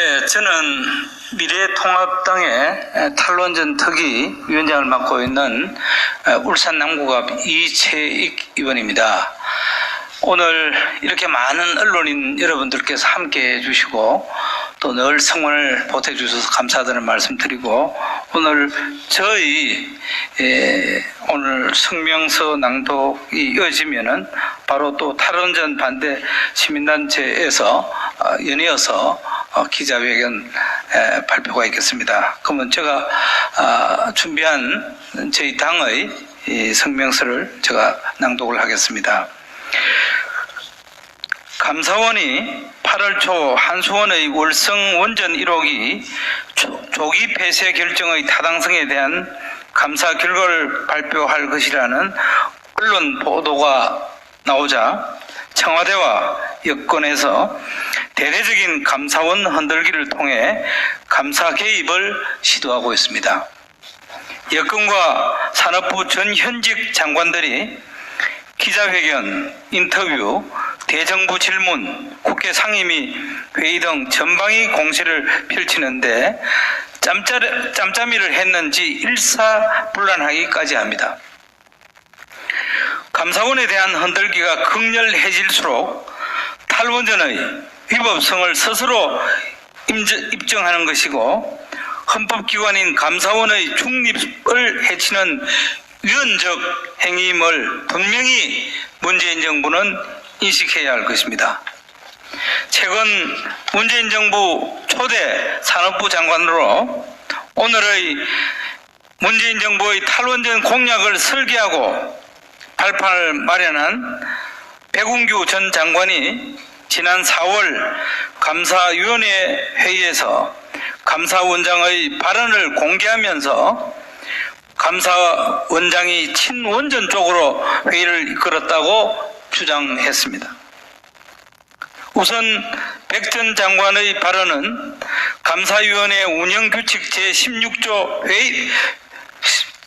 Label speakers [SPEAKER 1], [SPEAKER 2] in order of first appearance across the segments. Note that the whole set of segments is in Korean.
[SPEAKER 1] 예, 저는 미래통합당의 탈원전 특위 위원장을 맡고 있는 울산 남구갑 이채익 의원입니다. 오늘 이렇게 많은 언론인 여러분들께서 함께 해주시고 또 늘 성원을 보태주셔서 감사드리는 말씀 드리고 오늘 저희 예, 오늘 성명서 낭독이 이어지면은 바로 또 탈원전 반대 시민단체에서 어, 연이어서 어, 기자회견 에, 발표가 있겠습니다. 그러면 제가 아, 준비한 저희 당의 이 성명서를 제가 낭독을 하겠습니다. 감사원이 8월 초 한수원의 월성 원전 1호기 조- 조기 폐쇄 결정의 타당성에 대한 감사 결과를 발표할 것이라는 언론 보도가 나오자 청와대와 여권에서 대대적인 감사원 흔들기를 통해 감사 개입을 시도하고 있습니다. 여권과 산업부 전 현직 장관들이 기자회견, 인터뷰, 대정부 질문, 국회 상임위, 회의 등 전방위 공세를 펼치는데 짬짜, 짬짜미를 했는지 일사불란하기까지 합니다. 감사원에 대한 흔들기가 극렬해질수록 탈원전의 위법성을 스스로 입증하는 것이고 헌법기관인 감사원의 중립을 해치는 위헌적 행위임을 분명히 문재인 정부는 인식해야 할 것입니다. 최근 문재인 정부 초대 산업부 장관으로 오늘의 문재인 정부의 탈원전 공약을 설계하고 발판을 마련한 백운규 전 장관이 지난 4월 감사위원회 회의에서 감사원장의 발언을 공개하면서 감사원장이 친원전 쪽으로 회의를 이끌었다고 주장했습니다. 우선 백 전 장관의 발언은 감사위원회 운영규칙 제16조 회의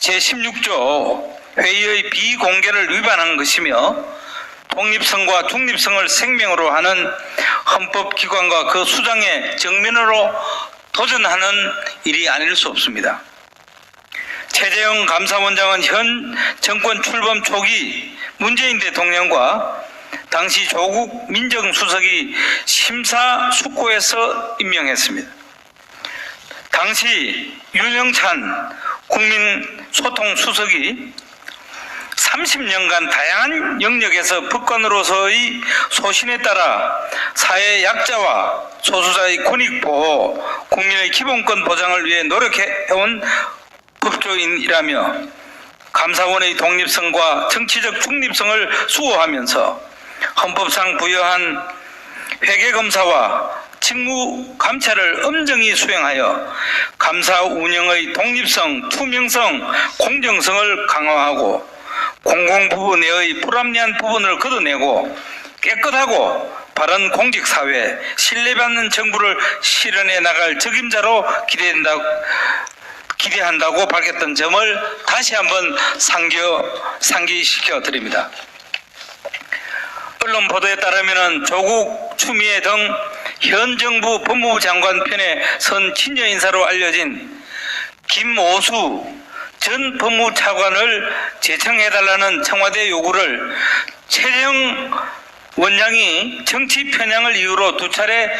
[SPEAKER 1] 제16조 회의의 비공개를 위반한 것이며 독립성과 중립성을 생명으로 하는 헌법기관과 그 수장의 정면으로 도전하는 일이 아닐 수 없습니다. 최재형 감사원장은 현 정권 출범 초기 문재인 대통령과 당시 조국 민정수석이 심사숙고해서 임명했습니다. 당시 윤영찬 국민소통수석이 30년간 다양한 영역에서 법관으로서의 소신에 따라 사회 약자와 소수자의 권익보호, 국민의 기본권 보장을 위해 노력해온 법조인이라며 감사원의 독립성과 정치적 중립성을 수호하면서 헌법상 부여한 회계검사와 직무 감찰을 엄정히 수행하여 감사 운영의 독립성, 투명성, 공정성을 강화하고 공공부부 내의 불합리한 부분을 걷어내고 깨끗하고 바른 공직사회, 신뢰받는 정부를 실현해 나갈 적임자로 기대된다, 기대한다고 밝혔던 점을 다시 한번 상겨, 상기시켜 드립니다. 언론 보도에 따르면 조국, 추미애 등 현 정부 법무부 장관 편에 선 친여 인사로 알려진 김오수 전 법무부 차관을 제청해달라는 청와대 요구를 최재형 원장이 정치 편향을 이유로 두 차례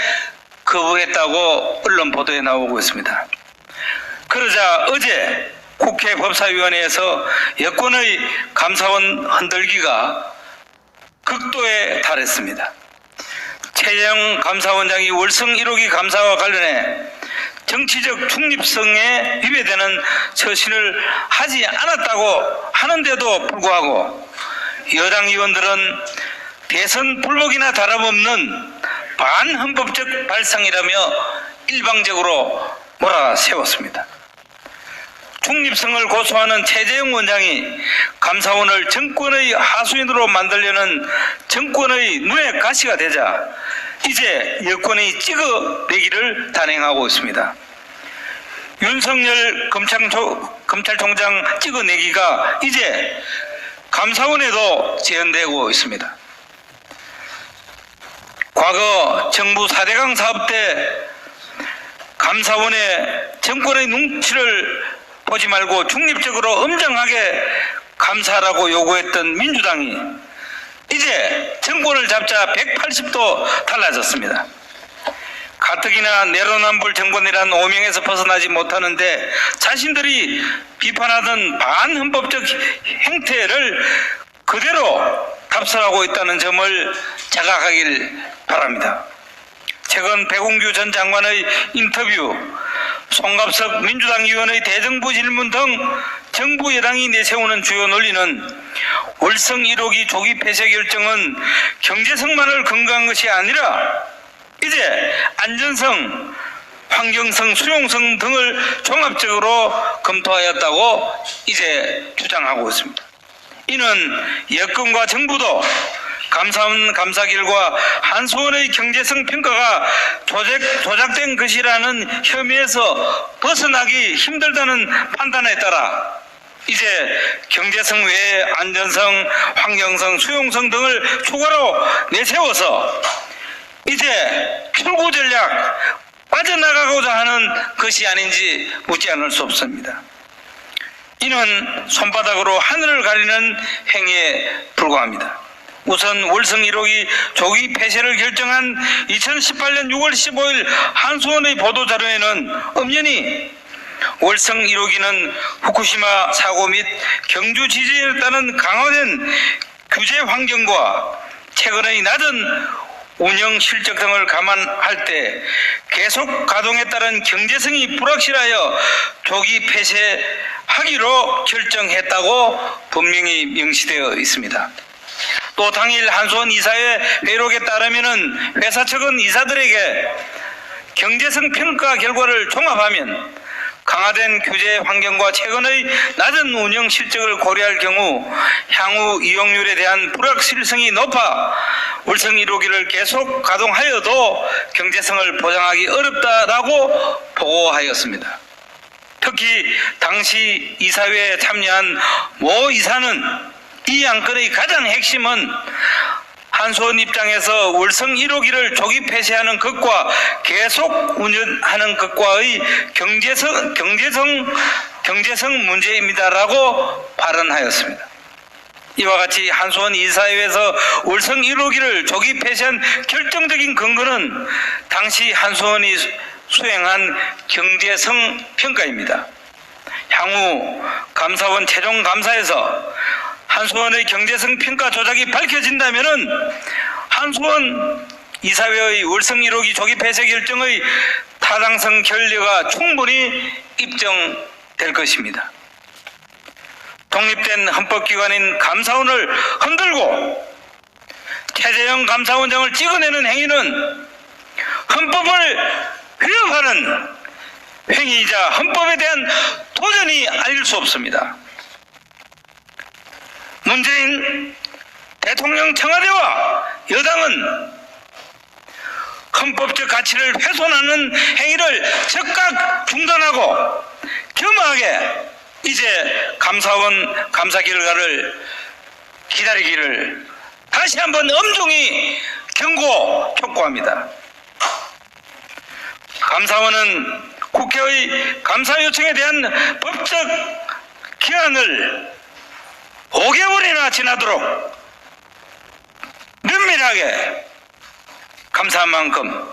[SPEAKER 1] 거부했다고 언론 보도에 나오고 있습니다. 그러자 어제 국회 법사위원회에서 여권의 감사원 흔들기가 극도에 달했습니다. 최영 감사원장이 월성 1호기 감사와 관련해 정치적 중립성에 위배되는 처신을 하지 않았다고 하는데도 불구하고 여당 의원들은 대선 불복이나 다름없는 반헌법적 발상이라며 일방적으로 몰아세웠습니다. 중립성을 고수하는 최재형 원장이 감사원을 정권의 하수인으로 만들려는 정권의 눈의 가시가 되자 이제 여권이 찍어내기를 단행하고 있습니다. 윤석열 검찰총장 찍어내기가 이제 감사원에도 재현되고 있습니다. 과거 정부 4대강 사업 때 감사원의 정권의 눈치를 보지 말고 중립적으로 엄정하게 감사하라고 요구했던 민주당이 이제 정권을 잡자 180도 달라졌습니다. 가뜩이나 내로남불 정권이란 오명에서 벗어나지 못하는데 자신들이 비판하던 반헌법적 행태를 그대로 답설하고 있다는 점을 자각하길 바랍니다. 최근 백운규 전 장관의 인터뷰, 송갑석 민주당 의원의 대정부 질문 등 정부 여당이 내세우는 주요 논리는 월성 1호기 조기 폐쇄 결정은 경제성만을 근거한 것이 아니라 이제 안전성, 환경성, 수용성 등을 종합적으로 검토하였다고 이제 주장하고 있습니다. 이는 여권과 정부도 감사원 감사 결과 한수원의 경제성 평가가 조작, 조작 된 것이라는 혐의에서 벗어나기 힘들다는 판단에 따라 이제 경제성 외에 안전성, 환경성, 수용성 등을 추가로 내세워서 이제 출구 전략 빠져나가고자 하는 것이 아닌지 묻지 않을 수 없습니다. 이는 손바닥으로 하늘을 가리는 행위에 불과합니다. 우선 월성 1호기 조기 폐쇄를 결정한 2018년 6월 15일 한수원의 보도자료에는 엄연히 월성 1호기는 후쿠시마 사고 및 경주 지진에 따른 강화된 규제 환경과 최근의 낮은 운영 실적 등을 감안할 때 계속 가동에 따른 경제성이 불확실하여 조기 폐쇄하기로 결정했다고 분명히 명시되어 있습니다. 또 당일 한수원 이사회 회록에 따르면은 회사 측은 이사들에게 경제성 평가 결과를 종합하면 강화된 규제 환경과 최근의 낮은 운영 실적을 고려할 경우 향후 이용률에 대한 불확실성이 높아 월성 1호기를 계속 가동하여도 경제성을 보장하기 어렵다라고 보고하였습니다. 특히 당시 이사회에 참여한 모 이사는 이 안건의 가장 핵심은 한수원 입장에서 월성 1호기를 조기 폐쇄하는 것과 계속 운영하는 것과의 경제성, 경제성, 경제성 문제입니다라고 발언하였습니다. 이와 같이 한수원 이사회에서 월성 1호기를 조기 폐쇄한 결정적인 근거는 당시 한수원이 수행한 경제성 평가입니다. 향후 감사원 최종 감사에서 한수원의 경제성 평가 조작이 밝혀진다면은 한수원 이사회의 월성 1호기 조기 폐쇄 결정의 타당성 결례가 충분히 입증될 것입니다. 독립된 헌법기관인 감사원을 흔들고 최재형 감사원장을 찍어내는 행위는 헌법을 위협하는 행위이자 헌법에 대한 도전이 아닐 수 없습니다. 문재인 대통령 청와대와 여당은 헌법적 가치를 훼손하는 행위를 즉각 중단하고 겸하게 이제 감사원 감사 결과를 기다리기를 다시 한번 엄중히 경고 촉구합니다. 감사원은 국회의 감사 요청에 대한 법적 기한을 5개월이나 지나도록 면밀하게 감사한 만큼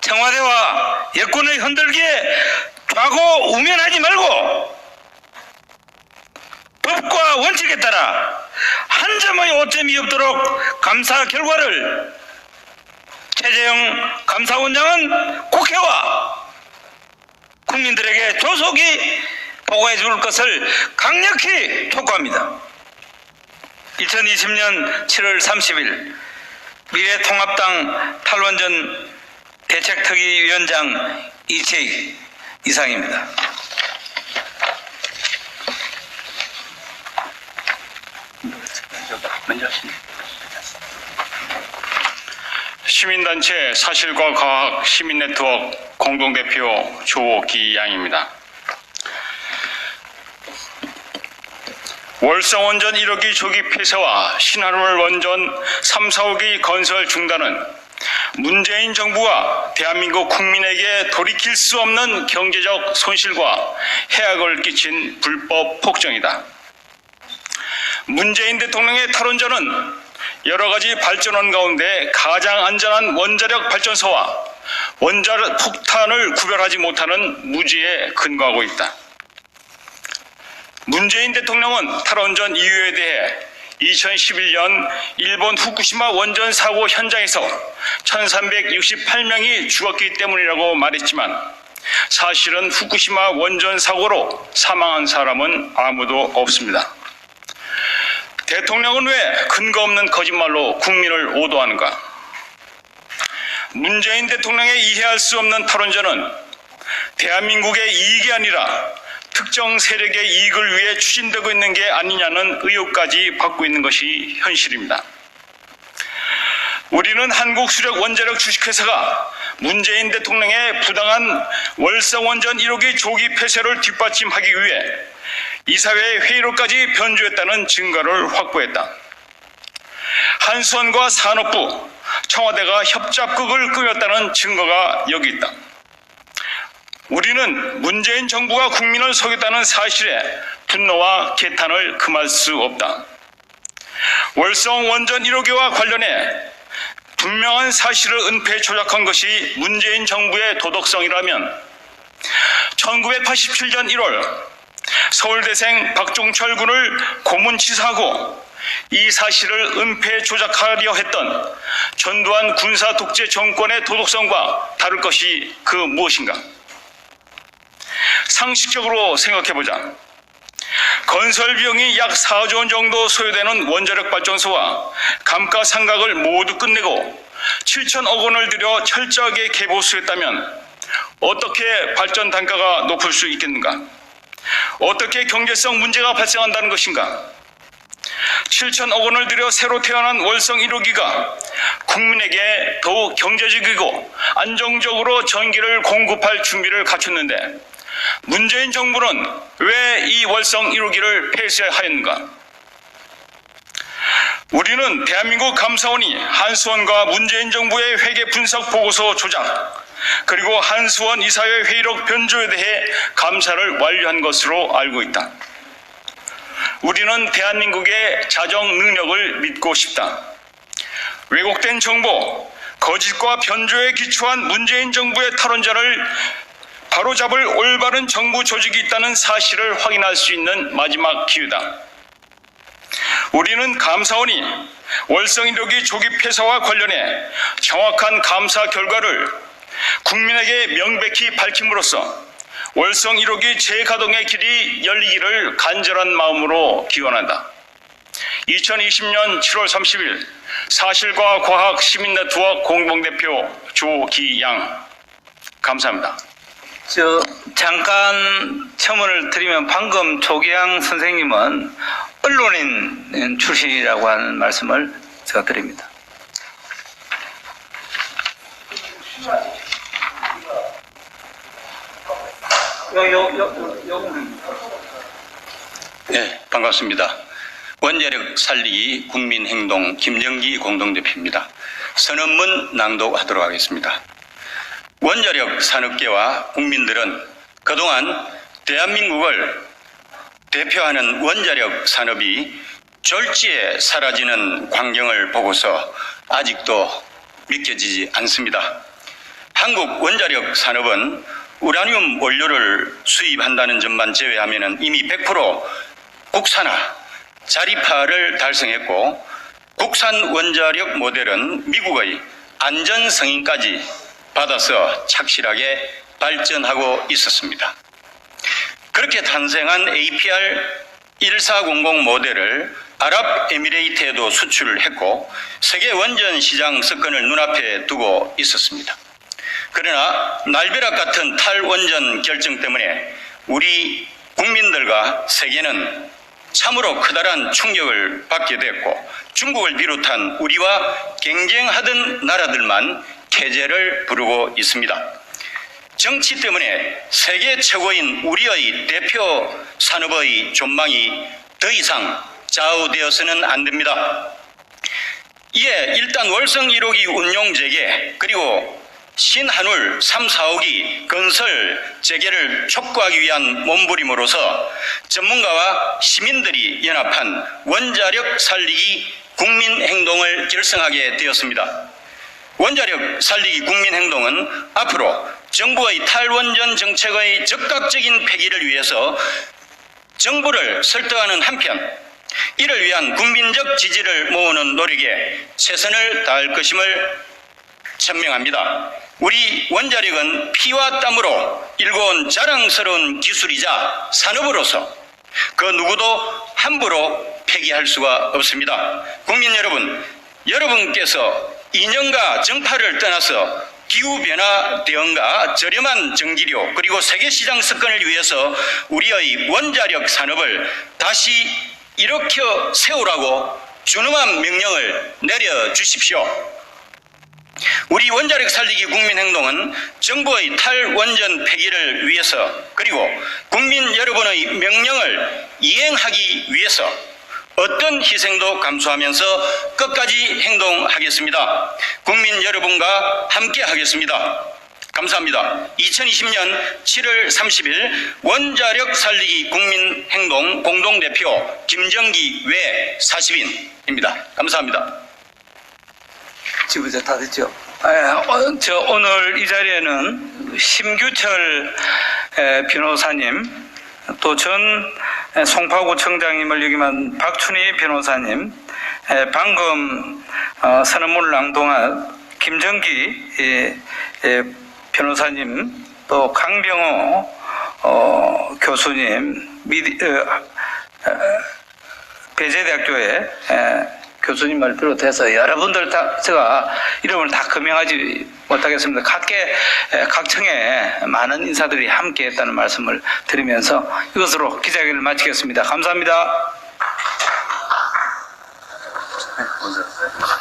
[SPEAKER 1] 청와대와 여권의 흔들기에 좌고 우면하지 말고 법과 원칙에 따라 한 점의 오점이 없도록 감사 결과를 최재형 감사원장은 국회와 국민들에게 조속히 보고해 줄 것을 강력히 촉구합니다. 2020년 7월 30일 미래통합당 탈원전 대책특위위원장 이채익 이상입니다.
[SPEAKER 2] 시민단체 사실과 과학 시민네트워크 공동대표 조기양입니다. 월성원전 1호기 조기 폐쇄와 신한울 원전 3, 4호기 건설 중단은 문재인 정부가 대한민국 국민에게 돌이킬 수 없는 경제적 손실과 해악을 끼친 불법 폭정이다. 문재인 대통령의 탈원전은 여러 가지 발전원 가운데 가장 안전한 원자력 발전소와 원자력 폭탄을 구별하지 못하는 무지에 근거하고 있다. 문재인 대통령은 탈원전 이유에 대해 2011년 일본 후쿠시마 원전 사고 현장에서 1368명이 죽었기 때문이라고 말했지만 사실은 후쿠시마 원전 사고로 사망한 사람은 아무도 없습니다. 대통령은 왜 근거 없는 거짓말로 국민을 오도하는가? 문재인 대통령의 이해할 수 없는 탈원전은 대한민국의 이익이 아니라 특정 세력의 이익을 위해 추진되고 있는 게 아니냐는 의혹까지 받고 있는 것이 현실입니다. 우리는 한국 수력 원자력 주식회사가 문재인 대통령의 부당한 월성원전 1호기 조기 폐쇄를 뒷받침하기 위해 이사회 회의로까지 변조했다는 증거를 확보했다. 한수원과 산업부, 청와대가 협작극을 꾸몄다는 증거가 여기 있다. 우리는 문재인 정부가 국민을 속였다는 사실에 분노와 개탄을 금할 수 없다. 월성 원전 1호기와 관련해 분명한 사실을 은폐 조작한 것이 문재인 정부의 도덕성이라면 1987년 1월 서울대생 박종철 군을 고문치사하고 이 사실을 은폐 조작하려 했던 전두환 군사 독재 정권의 도덕성과 다를 것이 그 무엇인가? 상식적으로 생각해보자. 건설 비용이 약 4조 원 정도 소요되는 원자력 발전소와 감가상각을 모두 끝내고 7천억 원을 들여 철저하게 개보수했다면 어떻게 발전 단가가 높을 수 있겠는가? 어떻게 경제성 문제가 발생한다는 것인가? 7천억 원을 들여 새로 태어난 월성 1호기가 국민에게 더욱 경제적이고 안정적으로 전기를 공급할 준비를 갖췄는데 문재인 정부는 왜 이 월성 1호기를 폐쇄하였는가? 우리는 대한민국 감사원이 한수원과 문재인 정부의 회계 분석 보고서 조작 그리고 한수원 이사회 회의록 변조에 대해 감사를 완료한 것으로 알고 있다. 우리는 대한민국의 자정 능력을 믿고 싶다. 왜곡된 정보, 거짓과 변조에 기초한 문재인 정부의 탈원전을 바로잡을 올바른 정부 조직이 있다는 사실을 확인할 수 있는 마지막 기회다. 우리는 감사원이 월성 1호기 조기 폐쇄와 관련해 정확한 감사 결과를 국민에게 명백히 밝힘으로써 월성 1호기 재가동의 길이 열리기를 간절한 마음으로 기원한다. 2020년 7월 30일 사실과 과학 시민 네트워크 공동대표 조기양 감사합니다.
[SPEAKER 3] 저 잠깐 첨언을 드리면 방금 조계양 선생님은 언론인 출신이라고 하는 말씀을 제가 드립니다.
[SPEAKER 4] 네, 반갑습니다. 원자력 살리기 국민행동 김영기 공동대표입니다. 선언문 낭독하도록 하겠습니다. 원자력 산업계와 국민들은 그동안 대한민국을 대표하는 원자력 산업이 졸지에 사라지는 광경을 보고서 아직도 믿겨지지 않습니다. 한국 원자력 산업은 우라늄 원료를 수입한다는 점만 제외하면 이미 100% 국산화, 자립화를 달성했고 국산 원자력 모델은 미국의 안전 승인까지 받아서 착실하게 발전하고 있었습니다. 그렇게 탄생한 APR 1400 모델을 아랍에미레이트에도 수출을 했고 세계 원전 시장 석권을 눈앞에 두고 있었습니다. 그러나 날벼락 같은 탈원전 결정 때문에 우리 국민들과 세계는 참으로 커다란 충격을 받게 됐고 중국을 비롯한 우리와 경쟁하던 나라들만 캐제를 부르고 있습니다. 정치 때문에 세계 최고인 우리의 대표 산업의 전망이 더 이상 좌우되어서는 안 됩니다. 이에 일단 월성 1호기 운용 재개 그리고 신한울 3, 4호기 건설 재개를 촉구하기 위한 몸부림으로서 전문가와 시민들이 연합한 원자력 살리기 국민 행동을 결성하게 되었습니다. 원자력 살리기 국민행동은 앞으로 정부의 탈원전 정책의 적극적인 폐기를 위해서 정부를 설득하는 한편 이를 위한 국민적 지지를 모으는 노력에 최선을 다할 것임을 천명합니다. 우리 원자력은 피와 땀으로 일궈온 자랑스러운 기술이자 산업으로서 그 누구도 함부로 폐기할 수가 없습니다. 국민 여러분, 여러분께서 인연과 정파를 떠나서 기후변화 대응과 저렴한 전기료 그리고 세계시장 석권을 위해서 우리의 원자력 산업을 다시 일으켜 세우라고 준엄한 명령을 내려주십시오. 우리 원자력 살리기 국민행동은 정부의 탈원전 폐기를 위해서 그리고 국민 여러분의 명령을 이행하기 위해서 어떤 희생도 감수하면서 끝까지 행동하겠습니다. 국민 여러분과 함께 하겠습니다. 감사합니다. 2020년 7월 30일 원자력 살리기 국민행동 공동대표 김정기 외 40인입니다. 감사합니다.
[SPEAKER 1] 지부자 다 됐죠? 예, 어, 저 오늘 이 자리에는 심규철 에, 변호사님, 또 전 송파구청장님을 역임한 박춘희 변호사님, 에, 방금 어, 선언문을 낭독한 김정기 변호사님, 또 강병호 어, 교수님, 어, 배재대학교의 에, 교수님을 비롯해서 여러분들 다 제가 이름을 다 금명하지 못하겠습니다. 각계 에, 각청에 많은 인사들이 함께했다는 말씀을 드리면서 이것으로 기자회견을 마치겠습니다. 감사합니다.